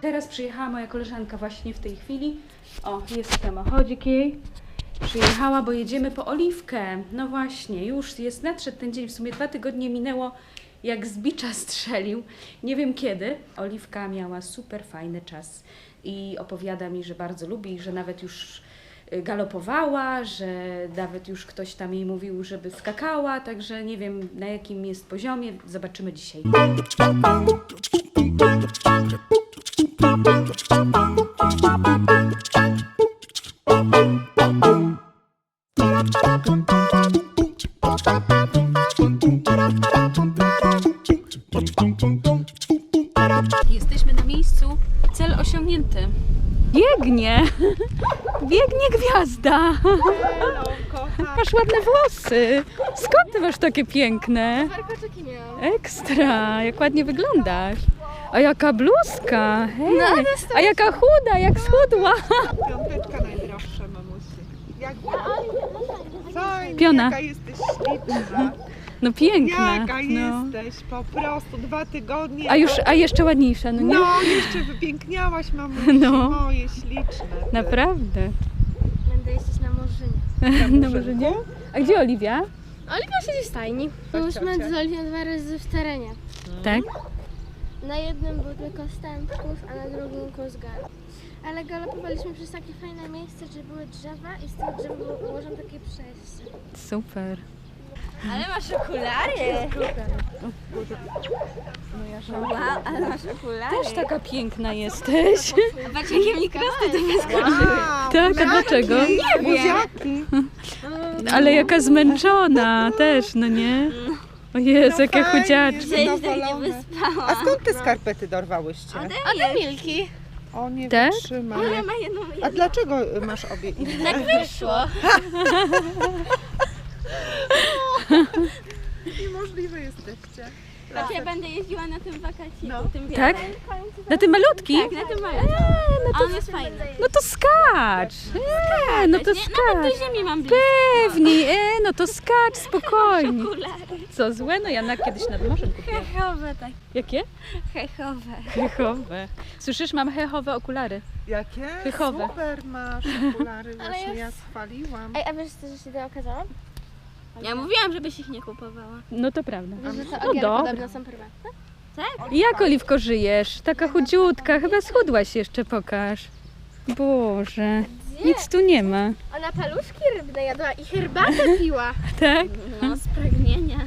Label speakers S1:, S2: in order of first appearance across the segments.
S1: Teraz przyjechała moja koleżanka właśnie w tej chwili. O, jest samochodzik jej. Przyjechała, bo jedziemy po oliwkę. No właśnie, już jest nadszedł ten dzień. W sumie dwa tygodnie minęło, jak z strzelił. Nie wiem kiedy. Oliwka miała super fajny czas i opowiada mi, że bardzo lubi, że nawet już galopowała, że nawet już ktoś tam jej mówił, żeby skakała, także nie wiem na jakim jest poziomie. Zobaczymy dzisiaj. Biegnie! Biegnie gwiazda! Masz ładne włosy. Skąd ty masz takie piękne? Ekstra, jak ładnie wyglądasz. A jaka bluzka! Hej.
S2: No,
S1: A jaka chuda, jak schudła!
S3: Piąteczka najdroższa, mamusi. Jak
S1: Piona.
S3: jaka jesteś śliczna.
S1: No piękna.
S3: Jaka
S1: No.
S3: jesteś, po prostu dwa tygodnie.
S1: A już, a jeszcze ładniejsza, no nie?
S3: No, jeszcze wypiękniałaś, mamusi,
S1: No.
S3: moje śliczne. ty.
S1: Naprawdę.
S2: Będę jeździć na Morzynie.
S1: No może nie? A gdzie Oliwia?
S2: Oliwia siedzi w stajni.
S3: Tak,
S2: Byliśmy
S3: ciocia.
S2: z Oliwią dwa razy w terenie.
S1: Tak?
S2: Na jednym był tylko stęp kóz, a na drugim kóz gal. Ale galopowaliśmy przez takie fajne miejsce, że były drzewa i z tych drzew było ułożone takie przejście.
S1: Super.
S4: Ale masz okulary! Wow, ale masz okulary.
S1: Też taka piękna jesteś.
S4: Patrz jakie mi krosty tu wyskoczyły.
S3: Wow,
S1: Tak, a dlaczego?
S3: Nie Buziaki.
S1: Ale jaka zmęczona też, no nie? O Jezu, jakie
S3: fajnie,
S1: chudziaczki.
S4: Tak nie.
S3: A skąd te skarpety dorwałyście?
S4: Ode mnie.
S2: Milki.
S3: O, nie
S1: Tak?
S3: wytrzymam.
S4: Ona ma jedną
S3: A dlaczego masz obie inne?
S4: Tak wyszło.
S3: Niemożliwe jesteście.
S4: Patrz, ja będę jeździła na tym wakacji,
S3: No.
S4: tym
S1: Tak?
S4: białym.
S1: Na tym malutkim?
S4: Tak, na tym małym. A on jest fajny.
S1: No to skacz. E, no to
S4: Nie, Nawet
S1: skacz.
S4: do ziemi mam blisko.
S1: Pewnie, e, no to skacz spokojnie.
S4: Okulary.
S1: Co złe? No ja na kiedyś nad morzem kupiłam.
S4: Hechowe tak.
S1: Jakie?
S4: Hechowe.
S1: Hechowe. Słyszysz, mam hechowe okulary.
S3: Jakie?
S1: Pychowe.
S3: Super masz okulary, właśnie ja schwaliłam.
S2: Ej, a wiesz co, że się to okazało?
S4: Ja mówiłam, żebyś ich nie kupowała.
S1: No to prawda.
S2: Wiesz, że te
S1: No
S2: ogiery
S1: dobra.
S2: podobno są prywatne?
S1: Jak Oliwko żyjesz? Taka chudziutka, chyba schudłaś jeszcze, pokaż. Boże, nic tu nie ma.
S2: Ona paluszki rybne jadła i herbatę piła.
S1: Tak?
S4: No, z pragnienia.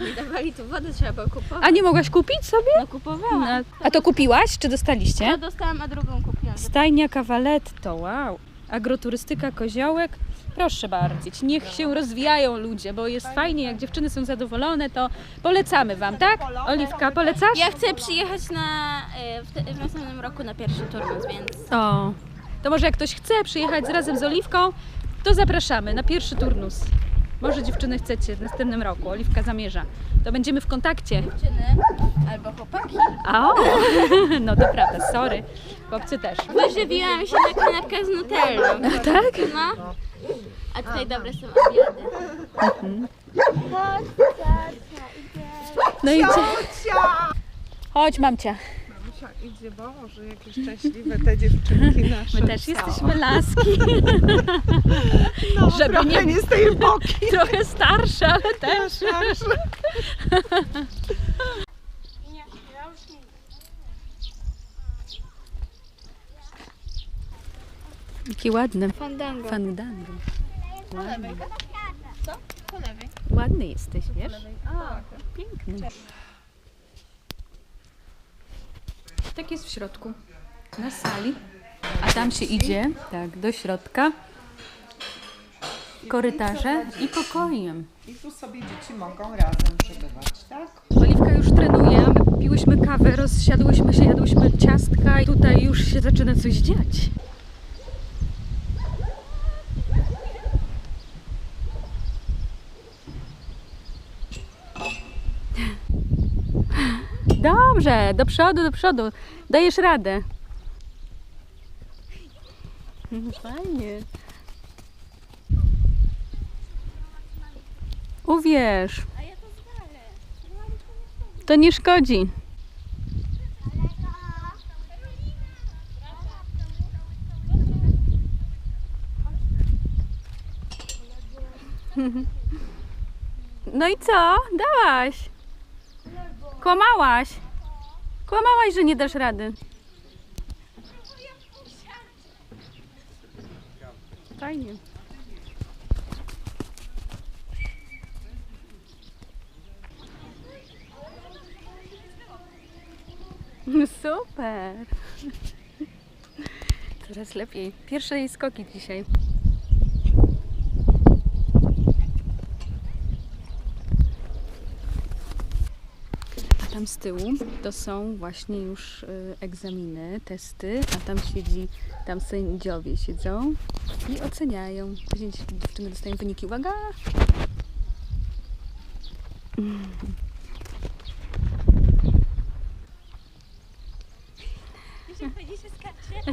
S4: Nie dawali tu wody, trzeba było kupować.
S1: A nie mogłaś kupić sobie?
S4: No kupowałam.
S1: No. A to kupiłaś, czy
S4: Ja
S1: dostaliście?
S4: dostałam, a drugą kupiłam.
S1: Stajnia Cavalletto, wow. Agroturystyka Koziołek. Proszę bardzo, niech się rozwijają ludzie, bo jest fajnie, jak dziewczyny są zadowolone, to polecamy Wam, tak? Oliwka, polecasz?
S4: Ja chcę przyjechać na, y, w, w następnym roku na pierwszy turnus, więc
S1: O, to może jak ktoś chce przyjechać razem z Oliwką, to zapraszamy na pierwszy turnus. Może dziewczyny chcecie w następnym roku, Oliwka zamierza. To będziemy w kontakcie.
S4: dziewczyny albo chłopaki.
S1: A o, no to prawda, sorry. Chłopcy też.
S4: Wyżywiłam się na kanapkach z nutellą.
S1: Tak?
S4: No. A tutaj dobre są obiady.
S2: Chodź, idzie.
S1: No i gdzie?
S3: Ciocia!
S1: Chodź, mamcia.
S3: Mamusia idzie, Boże, jakie szczęśliwe te dziewczynki nasze.
S1: My też jesteśmy laski.
S3: no,
S1: żeby
S3: trochę
S1: nie-
S3: nie z tej boki.
S1: Trochę starsze, ale też. Jaki ładny.
S2: Fandango.
S1: Fandango. Ładny. Ładny jesteś, wiesz? Piękny. Tak jest w środku, na sali. A tam się idzie, tak, do środka, korytarze i pokojem.
S3: I tu sobie dzieci mogą razem przebywać, tak?
S1: Oliwka już trenuje, piłyśmy kawę, rozsiadłyśmy się, jadłyśmy ciastka i tutaj już się zaczyna coś dziać. Dobrze, do przodu, do przodu. Dajesz radę. Fajnie. Uwierz. To nie szkodzi. No i co? Dałaś. Kłamałaś. Kłamałaś, że nie dasz rady. Fajnie. Super. Coraz lepiej. Pierwsze jej skoki dzisiaj. Tam z tyłu to są właśnie już y, egzaminy, testy, a tam siedzi, tam sędziowie siedzą i oceniają. Później dziewczyny dostają wyniki. Uwaga!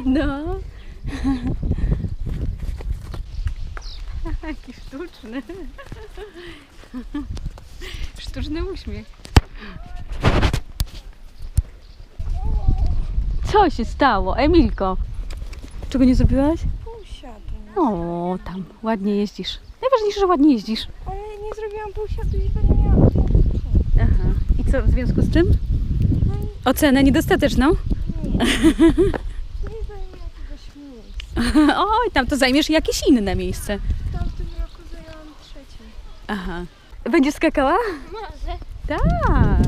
S1: No. Jaki sztuczny. Sztuczny uśmiech. Co się stało, Emilko? Czego nie zrobiłaś?
S3: Półsiadu.
S1: O, tam, ładnie jeździsz. Najważniejsze, że ładnie jeździsz.
S3: Ale nie zrobiłam półsiadu i go nie miałam.
S1: Aha. I co w związku z tym? Ocenę niedostateczną?
S3: Nie zajmę jakiegoś miejsca.
S1: Oj, tam to zajmiesz jakieś inne miejsce.
S3: W tamtym roku zajęłam trzecie.
S1: Aha. Będziesz skakała?
S2: Może.
S1: Tak.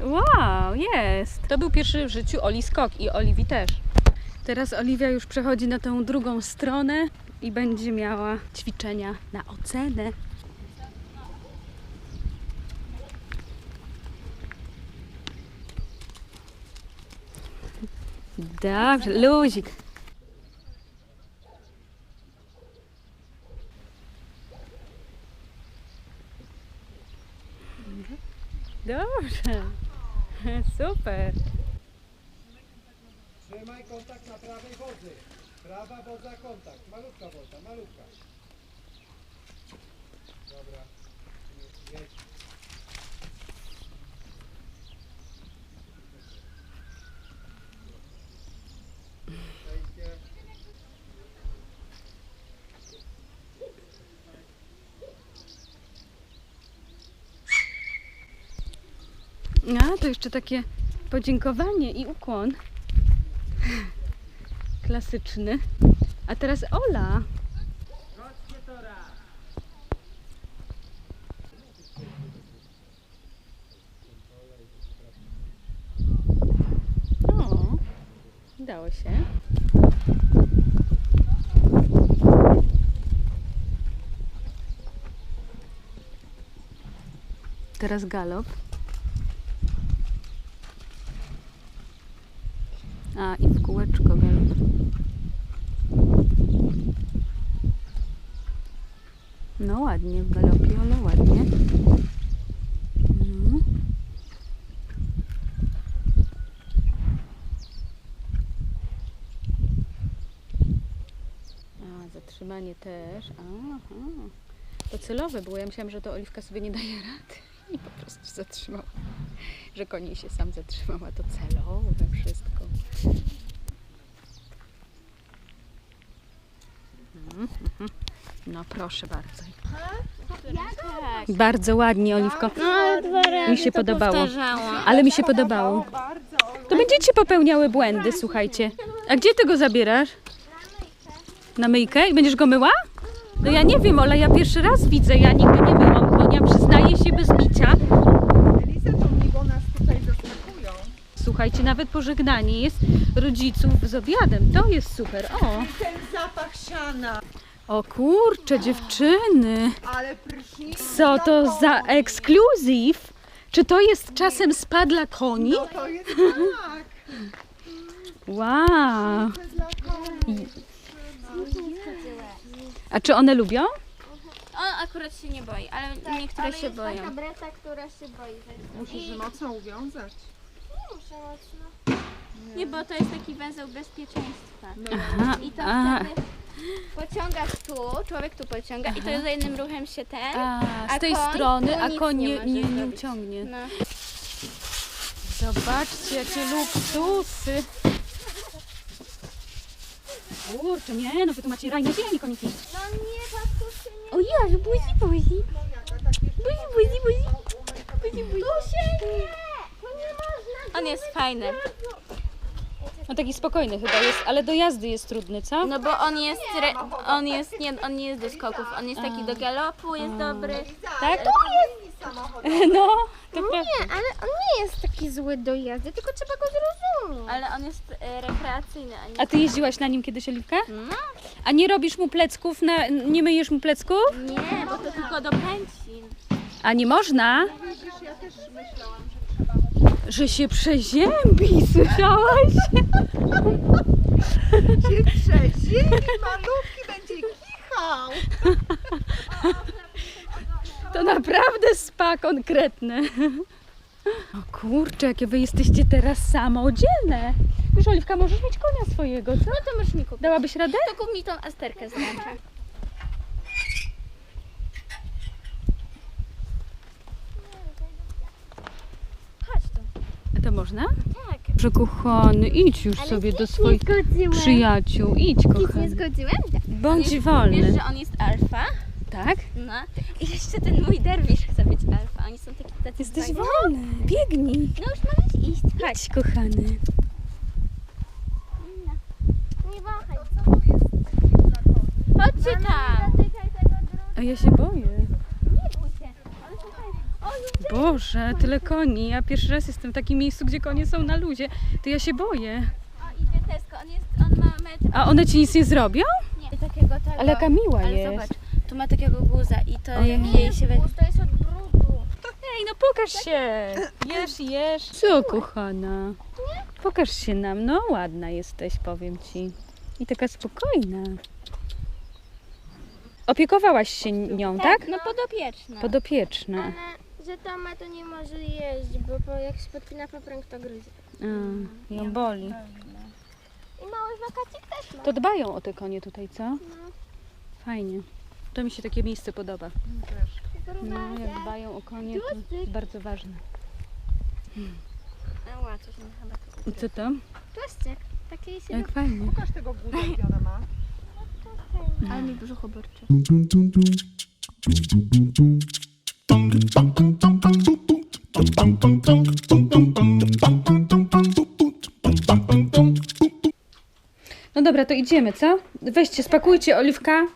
S1: Wow, jest. To był pierwszy w życiu Oli skok i Oliwii też. Teraz Oliwia już przechodzi na tą drugą stronę i będzie miała ćwiczenia na ocenę. Dobrze, luzik. Dobrze. Super.
S5: Trzymaj kontakt na prawej wodzy. Prawa wodza kontakt. Malutka wodza, malutka. Dobra. Jedź. Przejście.
S1: A, to jeszcze takie podziękowanie i ukłon. Klasyczny. A teraz Ola. O, udało się. Teraz galop. A, i w kółeczko galop. No ładnie w galopie, ale ładnie. No. A, zatrzymanie też. Aha. To celowe było. Ja myślałam, że to Oliwka sobie nie daje rady i po prostu zatrzymała. Że koniej się sam zatrzymał, a to celowe wszystko. Mhm. No proszę bardzo. Bardzo ładnie, Oliwko.
S2: No,
S1: Mi się podobało. Ale mi się podobało. To będziecie popełniały błędy, słuchajcie. A gdzie ty go zabierasz? Na myjkę? I będziesz go myła? No ja nie wiem, Ola, ja pierwszy raz widzę, ja nigdy nie Słuchajcie, nawet pożegnanie jest rodziców z obiadem. To jest super. O,
S3: Ten zapach siana,
S1: o kurcze, dziewczyny.
S3: ale prysznic
S1: Co to za ekskluzyw? Czy to jest czasem spa dla koni?
S3: No to jest tak.
S1: Wow.
S3: To jest dla koni.
S1: A czy one lubią?
S4: On akurat się nie boi, ale niektóre
S2: Ale
S4: się
S2: jest
S4: boją.
S2: taka breta, która się boi.
S3: Musisz
S2: I-
S3: mocno uwiązać.
S2: Nie muszę mocno.
S4: Nie, bo to jest taki węzeł bezpieczeństwa.
S3: No.
S1: Aha,
S4: I to
S1: aha.
S4: wtedy pociągasz tu, człowiek tu pociąga i to za jednym ruchem się ten.
S1: A,
S4: A
S1: z tej
S4: koń?
S1: strony, a
S4: nic
S1: koń
S4: nie
S1: nie, nie,
S4: zrobić.
S1: uciągnie.
S4: No.
S1: Zobaczcie, jakie luksusy. Kurczę, nie, no wy tu macie raj na ziemi, koniki.
S2: No nie, patrzcie, nie.
S4: O ja, buzi, buzi. Buzi, buzi, buzi. Buzi, buzi.
S2: nie!
S4: On jest fajny.
S1: On taki spokojny chyba jest, ale do jazdy jest trudny, co?
S4: No bo on jest, re, on jest, nie, on nie jest do skoków, on jest taki do galopu, jest dobry.
S1: Tak? No, to prawda.
S2: Nie, ale on nie jest taki zły do jazdy, tylko trzeba go zrozumieć.
S4: Ale on jest e, rekreacyjny, a nie...
S1: A ty jeździłaś na nim kiedyś, Oliwka?
S4: No,
S1: A nie robisz mu plecków, na, nie myjesz mu plecków?
S4: nie, bo to tylko do pęcin.
S1: A nie można? Że się przeziębi, słyszałaś?
S3: Się przeziemi, malutki będzie kichał.
S1: To naprawdę spa konkretny. O kurczę, jakie wy jesteście teraz samodzielne. Wiesz, Oliwka, możesz mieć konia swojego, co?
S4: No to możesz mi kupić.
S1: Dałabyś radę?
S4: To kup mi tą asterkę z. Chodź tu.
S1: A to można?
S4: Tak.
S1: Że kochany, idź już sobie do swoich przyjaciół. Idź,
S2: Nic nie
S1: kochany.
S2: zgodziłem?
S1: Bądź
S4: Wiesz,
S1: wolny.
S4: że on jest alfa?
S1: Tak?
S4: No. I jeszcze ten mój derwisz chce być alfa. Oni są taki tacy
S1: Jesteś
S4: fajni.
S1: wolny. Biegnij.
S4: No już możesz iść. Chodź.
S1: Idź, kochany.
S2: Nie wahaj.
S4: Chodźcie tam.
S2: Dotykaj tego drugiego.
S1: A ja się boję.
S4: Nie bój się. Ale słuchaj,
S1: Boże, tyle koni. Ja pierwszy raz jestem w takim miejscu, gdzie konie są na luzie. To ja się boję.
S4: o idzie Tesco. On jest, on ma metr.
S1: A one ci nic nie zrobią?
S4: Nie. Takiego tego.
S1: Ale jaka miła
S4: Ale
S1: jest.
S4: zobacz, tu ma takiego guza i to
S1: Ojej.
S4: jak jej się we...
S2: To jest od brudu.
S1: Ej, no pokaż się. Jesz, jesz. Co, kochana? Pokaż się nam. No, ładna jesteś, powiem ci. I taka spokojna. Opiekowałaś się nią, tak?
S4: No podopieczna.
S1: Podopieczna.
S2: Ale że Toma to nie może jeść, bo po, jak się podpina papręg to gryzie.
S1: A, ją boli.
S2: I mały wakacik też ma.
S1: To dbają o te konie tutaj, co? Fajnie. To mi się takie miejsce podoba. No, jak dbają o konie, to jest bardzo ważne.
S4: Ała, coś mi chyba tu
S1: I co to?
S2: Tłaszczyk. Taki się
S1: Jak fajnie.
S3: Pokaż tego guza, gdzie ona ma.
S4: Ale mi brzuch oburczy.
S1: No dobra, to idziemy, co? Weźcie, spakujcie oliwka.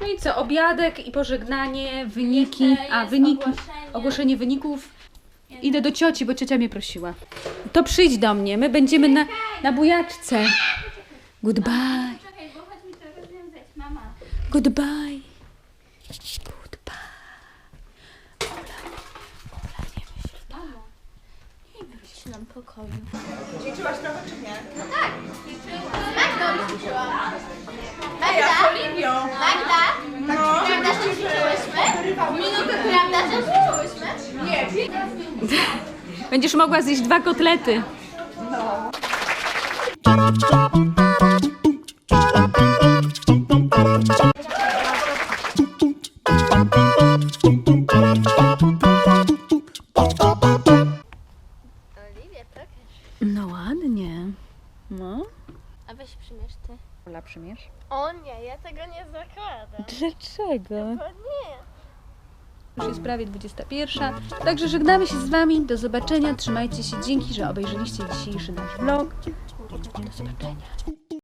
S1: No i co, obiadek i pożegnanie, wyniki,
S4: Jeszcze
S1: a
S4: jest
S1: wyniki,
S4: ogłoszenie.
S1: ogłoszenie wyników. Idę do cioci, bo ciocia mnie prosiła. To przyjdź do mnie, my będziemy na, na bujaczce. Goodbye,
S4: Czekaj, bo chodź mi to rozwiązać, mama.
S1: goodbye, goodbye.
S4: Ślam pokoju.
S3: Ćwiczyłaś trochę czy nie?
S2: Magda,
S3: Oliwią.
S2: Magda,
S3: No.
S2: prawda, że ćwiczyłyśmy? Minutę prawda, że ćwiczyłyśmy?
S3: Nie,
S1: Będziesz mogła zjeść dwa kotlety.
S4: Oliwie,
S1: Dlaczego?
S2: O nie.
S1: Już jest prawie 21. Także żegnamy się z Wami. Do zobaczenia. Trzymajcie się. Dzięki, że obejrzeliście dzisiejszy nasz vlog. Do zobaczenia.